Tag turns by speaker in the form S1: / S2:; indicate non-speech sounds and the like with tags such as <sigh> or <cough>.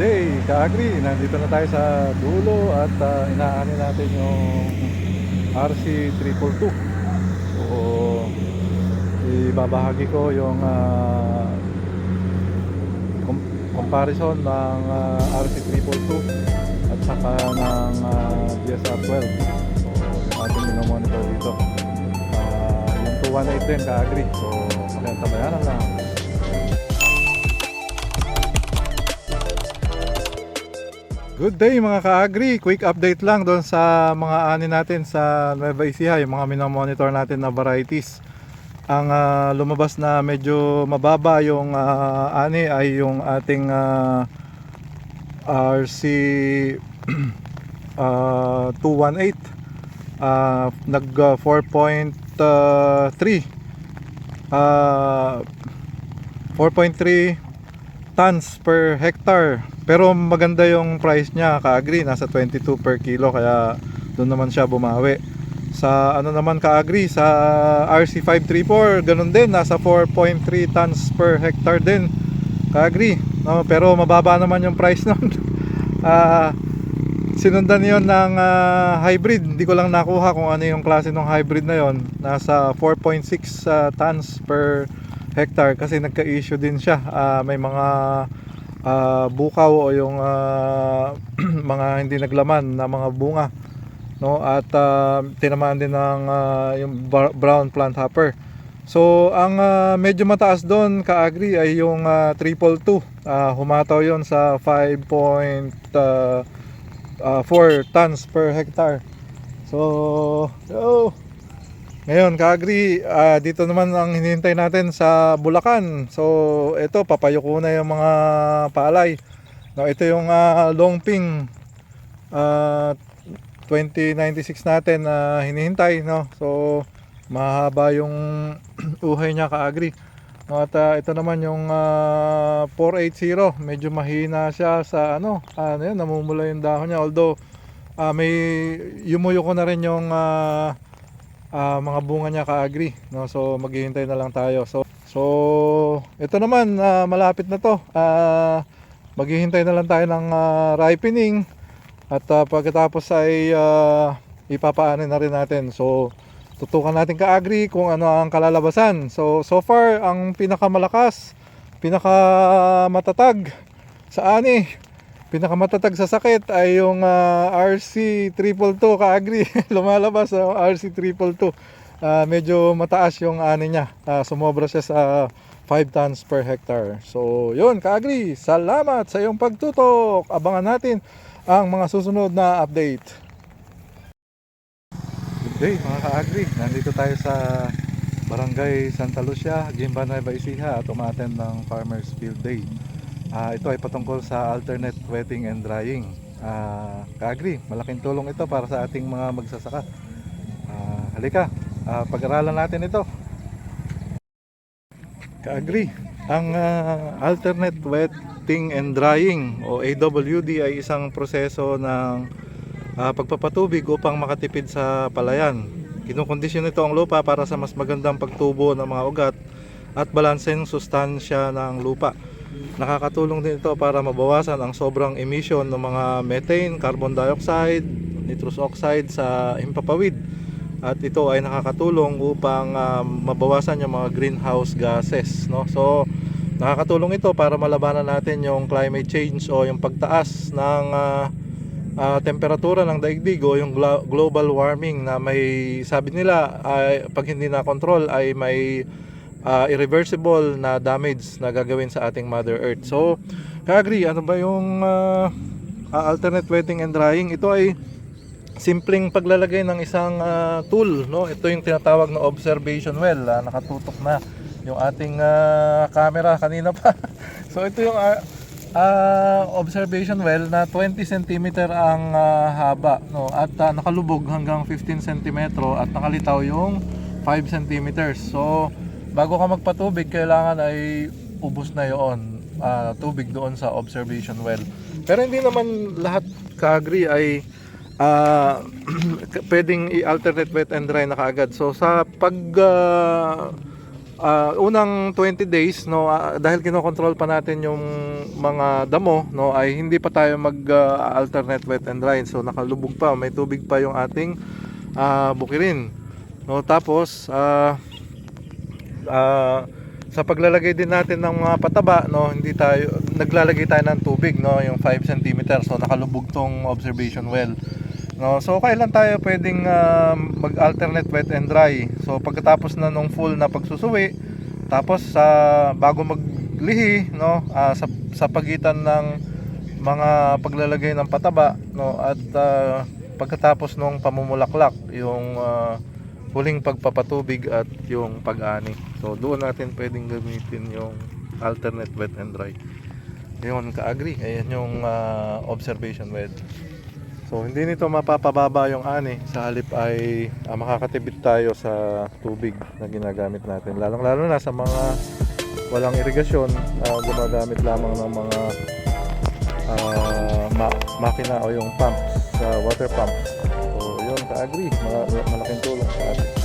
S1: day, Kaagri. Nandito na tayo sa dulo at uh, inaani natin yung RC 342. So, ibabahagi ko yung ah, com- comparison ng ah, RC 342 at saka ng ah, DSR 12. So, ating minomonitor dito. Ah, yung 218 din, Kaagri. So, magkatabayanan lang. Good day mga ka-agri. Quick update lang doon sa mga ani natin sa Nueva Ecija, yung mga minomonitor natin na varieties. Ang ah, lumabas na medyo mababa yung ah, ani ay yung ating ah, RC <clears throat> ah, 218 Ah, nag ah, 4.3 ah 4.3 tons per hectare. Pero maganda yung price niya, ka-agree, nasa 22 per kilo kaya doon naman siya bumawi. Sa ano naman ka-agree, sa RC534, ganun din, nasa 4.3 tons per hectare din. Ka-agree. No, pero mababa naman yung price <laughs> nun. Ah, sinundan yon ng ah, hybrid. Hindi ko lang nakuha kung ano yung klase ng hybrid na yon. Nasa 4.6 ah, tons per hectare kasi nagka-issue din siya. Ah, may mga ah, bukaw o yung ah, <clears throat> mga hindi naglaman na mga bunga. No? At ah, tinamaan din ng ah, yung brown plant hopper. So, ang ah, medyo mataas doon ka-agri ay yung ah, triple two. Ah, humataw yon sa 5.4 tons per hectare. So, yo. Ngayon, ka-agri, ah, dito naman ang hinihintay natin sa Bulacan. So, ito, papayuko na yung mga palay. No, ito yung ah, Longping ah, 2096 natin na hinihintay. No? So, mahaba yung <clears throat> uhay niya ka-agri. No, at ah, ito naman yung ah, 480, medyo mahina siya sa ano, ano yun, namumula yung dahon niya. Although, ah, may yumuyo ko na rin yung ah, ah, mga bunga niya ka-agri. No? So, maghihintay na lang tayo. So, so ito naman, ah, malapit na to. Ah, maghihintay na lang tayo ng ah, ripening. At ah, pagkatapos ay ah, ipapaanin na rin natin. So, tutukan natin ka-agri kung ano ang kalalabasan. So, so far, ang pinakamalakas, pinakamatatag sa ani, pinakamatatag sa sakit ay yung ah, RC 222 ka-agri. Lumalabas ang RC 222. Ah, medyo mataas yung ani niya. Ah, sumobra siya sa 5 tons per hectare. So, yun, ka-agri. Salamat sa iyong pagtutok. Abangan natin ang mga susunod na update. Good day mga ka-agri. Nandito tayo sa Barangay Santa Lucia, Gimba Nueva Ecija at umaten ng Farmers Field Day. Ah, ito ay patungkol sa alternate wetting and drying. Ah, ka-agri, malaking tulong ito para sa ating mga magsasaka. Ah, halika, ah, pag-aralan natin ito. Ka-agri, ang ah, alternate wetting and drying o AWD ay isang proseso ng ah, pagpapatubig upang makatipid sa palayan. Kinukondisyon nito ang lupa para sa mas magandang pagtubo ng mga ugat at balanseng sustansya ng lupa. Nakakatulong din ito para mabawasan ang sobrang emission ng mga methane, carbon dioxide, nitrous oxide sa himpapawid. At ito ay nakakatulong upang ah, mabawasan yung mga greenhouse gases. No? So, nakakatulong ito para malabanan natin yung climate change o yung pagtaas ng ah, ah, temperatura ng daigdig o yung glo- global warming na may sabi nila ay pag hindi na control ay may ah, irreversible na damage na gagawin sa ating mother earth. So, ka-agree ano ba yung ah, ah, alternate wetting and drying? Ito ay simpleng paglalagay ng isang ah, tool, no? Ito yung tinatawag na observation well. ah, nakatutok na yung ating ah, camera kanina pa. <laughs> so ito yung ah, ah, observation well na 20 cm ang ah, haba, no? At ah, nakalubog hanggang 15 cm at nakalitaw yung 5 cm. So bago ka magpatubig, kailangan ay ubos na yon ah, tubig doon sa observation well. Pero hindi naman lahat ka-agree ay ah, <clears throat> pwedeng i-alternate wet and dry na kaagad. So sa pag ah, ah, unang 20 days no ah, dahil kinokontrol pa natin yung mga damo no ay hindi pa tayo mag ah, alternate wet and dry so nakalubog pa may tubig pa yung ating ah, bukirin no tapos ah, ah, sa paglalagay din natin ng mga pataba no hindi tayo naglalagay tayo ng tubig no yung 5 cm so nakalubog tong observation well no. So kailan tayo pwedeng ah, mag alternate wet and dry. So pagkatapos na nung full na pagsusuwi tapos sa bago maglihi no ah, sa sa pagitan ng mga paglalagay ng pataba no at ah, pagkatapos nung pamumulaklak yung ah, huling pagpapatubig at yung pag-ani. So doon natin pwedeng gamitin yung alternate wet and dry. Yun ka-agree. Ayan yung ah, observation well. So hindi nito mapapababa yung ani. Sa halip ay ah, makakatibit tayo sa tubig na ginagamit natin. Lalong lalo na sa mga walang irigasyon, ah, gumagamit lamang ng mga ah, ma- makina o yung pumps, sa water pumps sa agri. Mal malaking tulong sa agri.